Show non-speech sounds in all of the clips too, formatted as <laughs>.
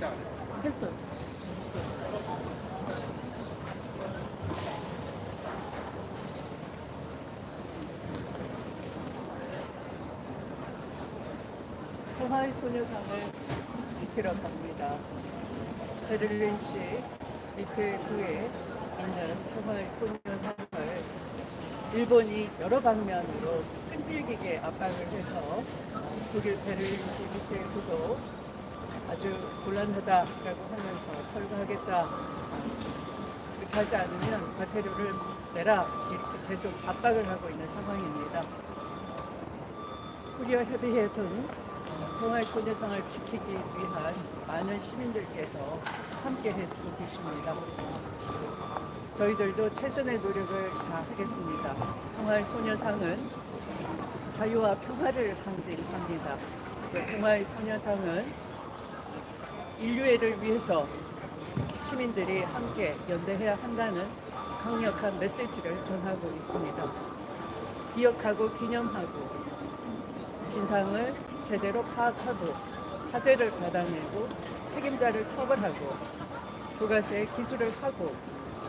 했어. 포하이 소녀상을 지키러 갑니다. 베를린시 리틀구에 있는 포하이 소녀상을 일본이 여러 방면으로 끈질기게 압박을 해서 독일 베를린시 리틀구도 아주 곤란하다라고 하면서 철거하겠다. 그렇게 하지 않으면 과태료를 내라 이렇게 계속 압박을 하고 있는 상황입니다. 코리아 협의회 등 평화의 소녀상을 지키기 위한 많은 시민들께서 함께 해주고 계십니다. 저희들도 최선의 노력을 다하겠습니다. 평화의 소녀상은 자유와 평화를 상징합니다. 그 평화의 소녀상은 인류애를 위해서 시민들이 함께 연대해야 한다는 강력한 메시지를 전하고 있습니다. 기억하고 기념하고 진상을 제대로 파악하고 사죄를 받아내고 책임자를 처벌하고 부가세 기술을 하고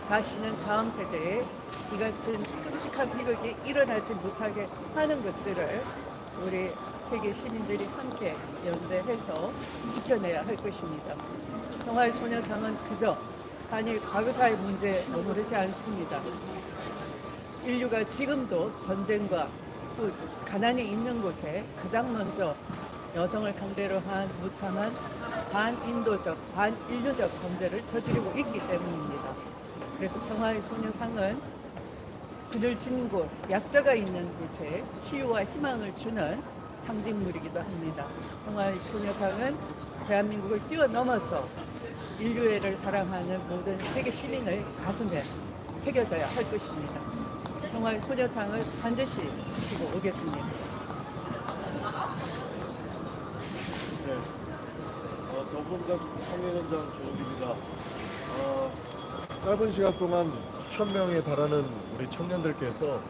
다시는 다음 세대에 이 같은 끔찍한 비극이 일어나지 못하게 하는 것들을 우리 세계 시민들이 함께 연대해서 지켜내야 할 것입니다. 평화의 소녀상은 그저 한일 과거사의 문제에 머무르지 않습니다. 인류가 지금도 전쟁과 또 가난이 있는 곳에 가장 먼저 여성을 상대로 한 무참한 반인도적, 반인류적 범죄를 저지르고 있기 때문입니다. 그래서 평화의 소녀상은 그늘진 곳, 약자가 있는 곳에 치유와 희망을 주는 상징물이기도 합니다. 평화의 소녀상은 대한민국을 뛰어넘어서 인류애를 사랑하는 모든 세계 시민의 가슴에 새겨져야 할 것입니다. 평화의 소녀상을 반드시 지키고 오겠습니다. 네. 어, 더불어민주당 청년연장 조국입니다. 어, 짧은 시간 동안 수천 명에 달하는 우리 청년들께서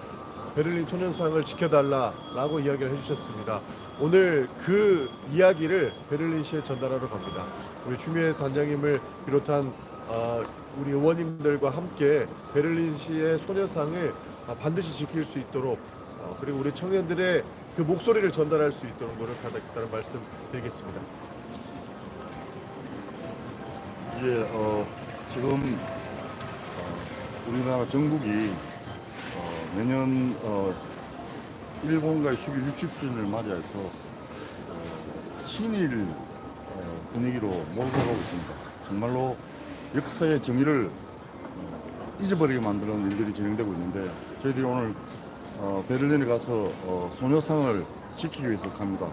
베를린 소년상을 지켜달라라고 이야기를 해주셨습니다. 오늘 그 이야기를 베를린시에 전달하러 갑니다. 우리 추미애 단장님을 비롯한 어, 우리 의원님들과 함께 베를린시의 소녀상을 아, 반드시 지킬 수 있도록 어, 그리고 우리 청년들의 그 목소리를 전달할 수 있도록 노력하겠다는 말씀 드리겠습니다. 예, 어, 지금 어, 우리나라 전국이 어, 내년 어, 일본과의 휴교 60주년을 맞이해서 어, 친일 어, 분위기로 몰아가고 있습니다. 정말로 역사의 정의를 어, 잊어버리게 만드는 일들이 진행되고 있는데 저희들이 오늘 어, 베를린에 가서 어, 소녀상을 지키기 위해서 갑니다.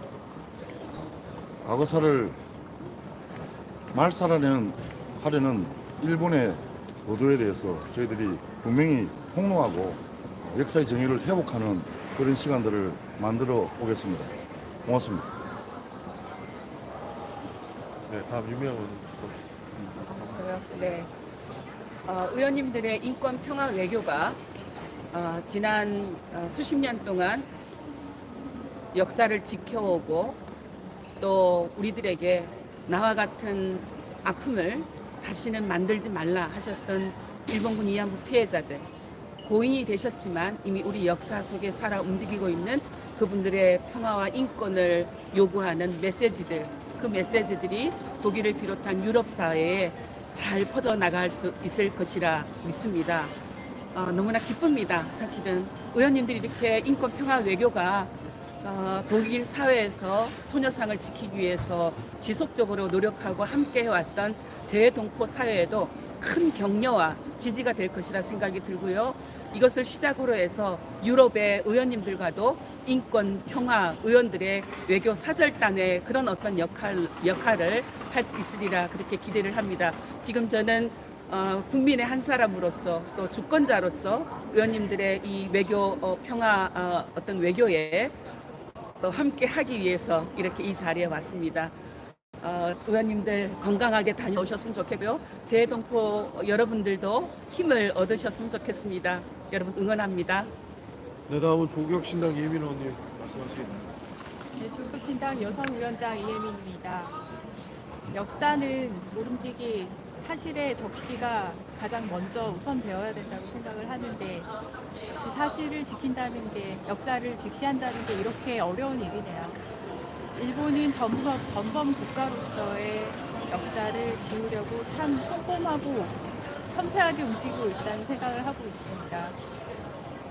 과거사를 말살하려는 하려는 일본의 보도에 대해서 저희들이 분명히 폭로하고 역사의 정의를 회복하는 그런 시간들을 만들어 오겠습니다. 고맙습니다. 네, 다음 유명. 저요? 네. 어, 의원님들의 인권 평화 외교가 어, 지난 어, 수십 년 동안 역사를 지켜오고 또 우리들에게 나와 같은 아픔을 다시는 만들지 말라 하셨던 일본군 위안부 피해자들 고인이 되셨지만 이미 우리 역사 속에 살아 움직이고 있는 그분들의 평화와 인권을 요구하는 메시지들 그 메시지들이 독일을 비롯한 유럽 사회에 잘 퍼져 나갈 수 있을 것이라 믿습니다. 어, 너무나 기쁩니다. 사실은 의원님들이 이렇게 인권 평화 외교가 어, 독일 사회에서 소녀상을 지키기 위해서 지속적으로 노력하고 함께 해왔던 재외동포 사회에도 큰 격려와 지지가 될 것이라 생각이 들고요. 이것을 시작으로 해서 유럽의 의원님들과도 인권 평화 의원들의 외교 사절단의 그런 어떤 역할 역할을 할 수 있으리라 그렇게 기대를 합니다. 지금 저는 어, 국민의 한 사람으로서 또 주권자로서 의원님들의 이 외교 어, 평화 어, 어떤 외교에 또 함께 하기 위해서 이렇게 이 자리에 왔습니다. 어, 의원님들 건강하게 다녀오셨으면 좋겠고요. 재동포 여러분들도 힘을 얻으셨으면 좋겠습니다. 여러분 응원합니다. 네, 다음은 조국혁신당 이혜민 의원님 말씀하시겠습니다. 네, 조국신당 여성위원장 이혜민입니다. 역사는 모름지기 사실의 적시가 가장 먼저 우선되어야 된다고 생각을 하는데 그 사실을 지킨다는 게 역사를 직시한다는 게 이렇게 어려운 일이네요. 일본은 전범, 전범 국가로서의 역사를 지우려고 참 꼼꼼하고 섬세하게 움직이고 있다는 생각을 하고 있습니다.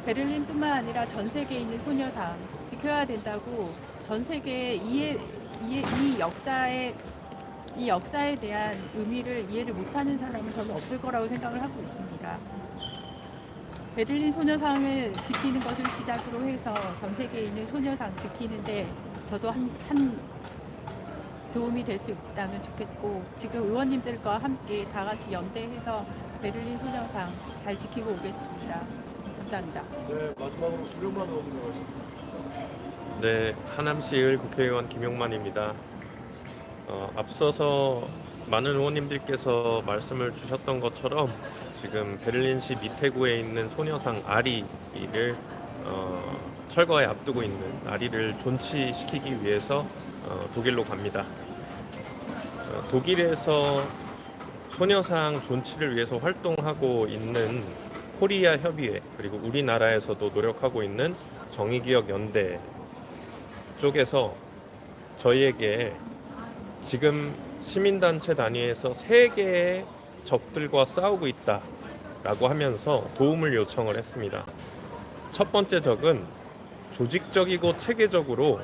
베를린뿐만 아니라 전 세계에 있는 소녀상 지켜야 된다고 전 세계에 이해, 이해, 이 역사에 이 역사에 대한 의미를 이해를 못하는 사람은 저는 없을 거라고 생각을 하고 있습니다. 베를린 소녀상을 지키는 것을 시작으로 해서 전 세계에 있는 소녀상 지키는데 저도 한, 한 도움이 될 수 있다면 좋겠고 지금 의원님들과 함께 다 같이 연대해서 베를린 소녀상 잘 지키고 오겠습니다. 감사합니다. 네, 마지막으로 김용만 의원님 말씀. 네, 하남시의 국회의원 김용만입니다. 어, 앞서서 많은 의원님들께서 말씀을 주셨던 것처럼 지금 베를린시 미테구에 있는 소녀상 아리를 어, 철거에 앞두고 있는 아리를 존치시키기 위해서 어, 독일로 갑니다. 어, 독일에서 소녀상 존치를 위해서 활동하고 있는 코리아 협의회 그리고 우리나라에서도 노력하고 있는 정의기억 연대 쪽에서 저희에게 지금 시민단체 단위에서 세 개의 적들과 싸우고 있다라고 하면서 도움을 요청을 했습니다. 첫 번째 적은 조직적이고 체계적으로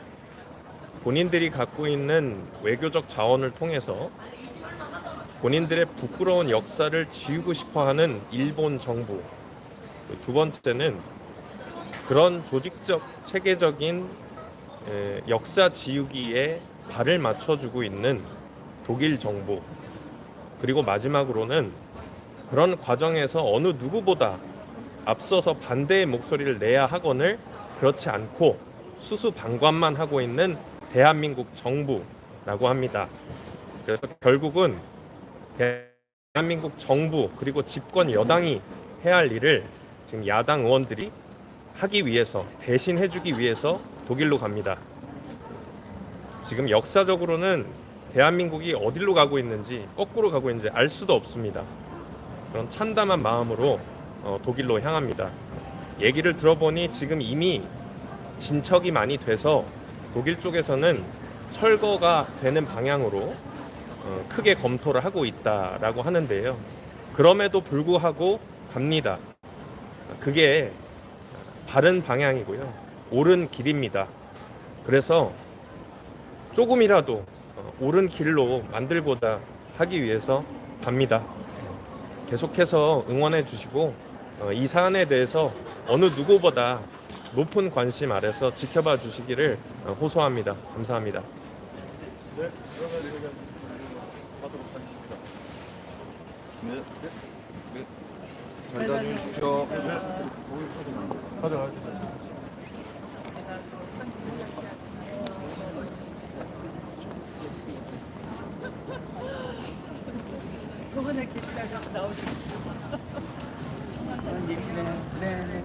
본인들이 갖고 있는 외교적 자원을 통해서 본인들의 부끄러운 역사를 지우고 싶어 하는 일본 정부. 두 번째는 그런 조직적, 체계적인 에, 역사 지우기에 발을 맞춰주고 있는 독일 정부. 그리고 마지막으로는 그런 과정에서 어느 누구보다 앞서서 반대의 목소리를 내야 하거늘 그렇지 않고 수수 방관만 하고 있는 대한민국 정부라고 합니다. 그래서 결국은 대한민국 정부 그리고 집권 여당이 해야 할 일을 지금 야당 의원들이 하기 위해서 대신 해주기 위해서 독일로 갑니다. 지금 역사적으로는 대한민국이 어디로 가고 있는지 거꾸로 가고 있는지 알 수도 없습니다. 그런 참담한 마음으로 어, 독일로 향합니다. 얘기를 들어보니 지금 이미 진척이 많이 돼서 독일 쪽에서는 철거가 되는 방향으로 어, 크게 검토를 하고 있다라고 하는데요. 그럼에도 불구하고 갑니다. 그게 바른 방향이고요. 옳은 길입니다. 그래서 조금이라도 어, 옳은 길로 만들고자 하기 위해서 갑니다. 계속해서 응원해 주시고 어, 이 사안에 대해서 어느 누구보다 높은 관심 아래서 지켜봐 주시기를 어, 호소합니다. 감사합니다. 네, 그러면 그냥 하도록 하겠습니다. 네. 잘 다녀오십시오. 가져가요. 병원에 계시다가 나오셨어. 그런 얘기는 네, 네.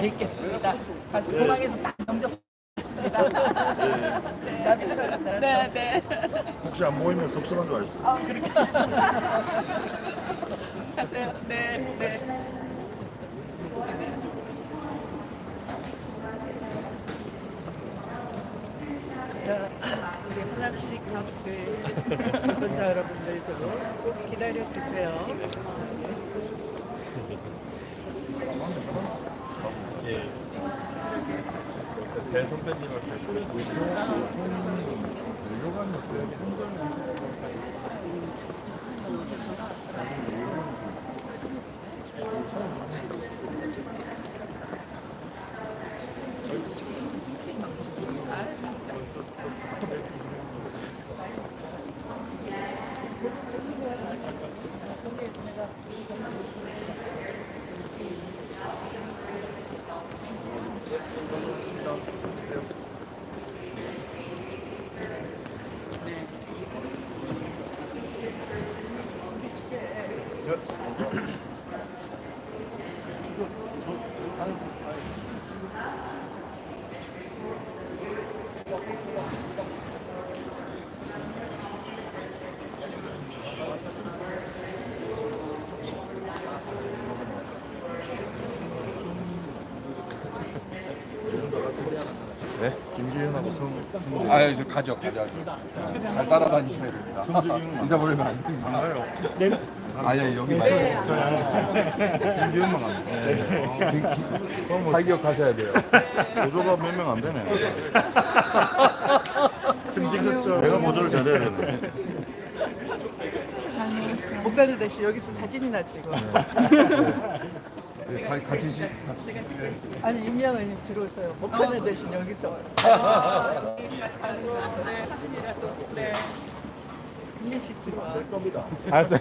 가리겠습니다. 가서 공항에서 딱 넘겨보겠습니다. 나비처럼 네, 네. 혹시 안 보이면 섭섭한 줄 알죠? 가세요. 네, 네. 자, 우리 하나씩 가족들, 구독자 여러분들도 꼭 기다려 주세요. 예. 대 선배님한테 소리 네? 김기현하고 성, 성 아유, 저 가죠, 가죠. 잘 따라다니셔야 됩니다. 성직이는 잊어버리면 <laughs> 안 됩니다. 안 가요. 아니, 여기 말고. 김기현만 갑니다. 그럼 뭐잘 기억하셔야 돼요. 보조가 몇 명 안 되네. 내가 보조를 잘해야 되네. 못 가는 대신 여기서 사진이나 찍어. 네, 가- 같이 시, 아니 윤미향 의원님 들어오세요. 못 가는 대신 여기서. <laughs> 네. 민희씨 들어와. 아, 네.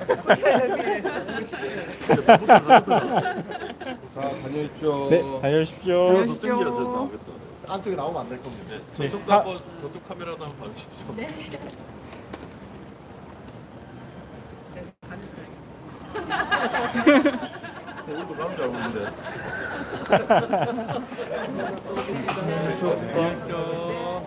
자, 다녀오십시오. 네, 다녀오십시오. 더 땡겨야 돼. 안쪽에 나오면 안 될 겁니다. 저쪽도 한번 저쪽 카메라도 한번 봐주십시오. 오늘도 가는 줄 있는데. 다녀오십시오.